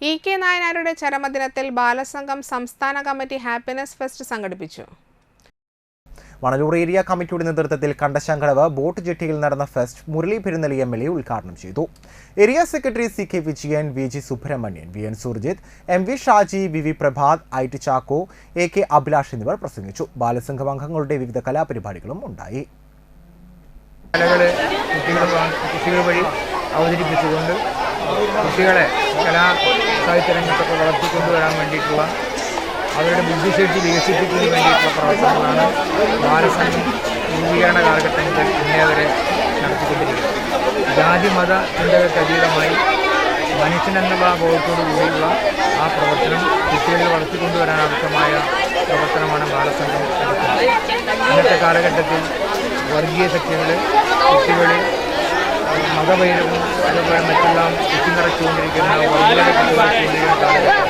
E K നായനാരുടെ ചരമദിനത്തിൽ ബാലസംഘം സംസ്ഥാന കമ്മിറ്റി ഹാപ്പിനെസ് ഫെസ്റ്റ് സംഘടിപ്പിച്ചു. മണലൂർ ഏരിയ കമ്മിറ്റിയുടെ നേതൃത്വത്തിൽ കണ്ടശങ്കടവ് ബോട്ട് ജെട്ടിയിൽ നടന്ന fest Murali Perunnali M L A ഉദ്ഘാടനം ചെയ്തു. Area secretary C K Vijayan V G Subrahmanyan V N Surjith M V Shaji V V Prabhath I T Chacko A K Abhilash എന്നിവർ പ്രസംഗിച്ചു. ബാലസംഘം അംഗങ്ങളുടെ വിവിധ കലാപരിപാടികളും ഉണ്ടായി. കുട്ടികൾ വഴി അവതരിപ്പിച്ചുകൊണ്ട് കുട്ടികളെ കലാ സാഹിത്യ രംഗത്തൊക്കെ വളർത്തിക്കൊണ്ടുവരാൻ വേണ്ടിയിട്ടുള്ള അവരുടെ ബുദ്ധിശേഷി വികസിപ്പിക്കുന്നതിന് വേണ്ടിയിട്ടുള്ള പ്രവർത്തനങ്ങളാണ് ബാലസംഘം രൂപീകരണ കാലഘട്ടം മുതൽ ഇന്നേ വരെ നടത്തിക്കൊണ്ടിരിക്കുന്നത്. ജാതി മത ചിന്തകൾക്ക് അതീതമായി മനുഷ്യനെന്നുള്ള ബോധത്തോടു കൂടിയുള്ള ആ പ്രവർത്തനം കുട്ടികളിൽ വളർത്തിക്കൊണ്ടുവരാൻ ആവശ്യമായ പ്രവർത്തനമാണ് ബാലസംഘം നടത്തുന്നത് ഇന്നത്തെ കാലഘട്ടത്തിൽ വർഗീയ ശക്തികൾ കുട്ടികളിൽ മതവൈരവും അതുപോലെ മറ്റെല്ലാം കുത്തിനിറച്ചുകൊണ്ടിരിക്കുന്ന കാലഘട്ടത്തിൽ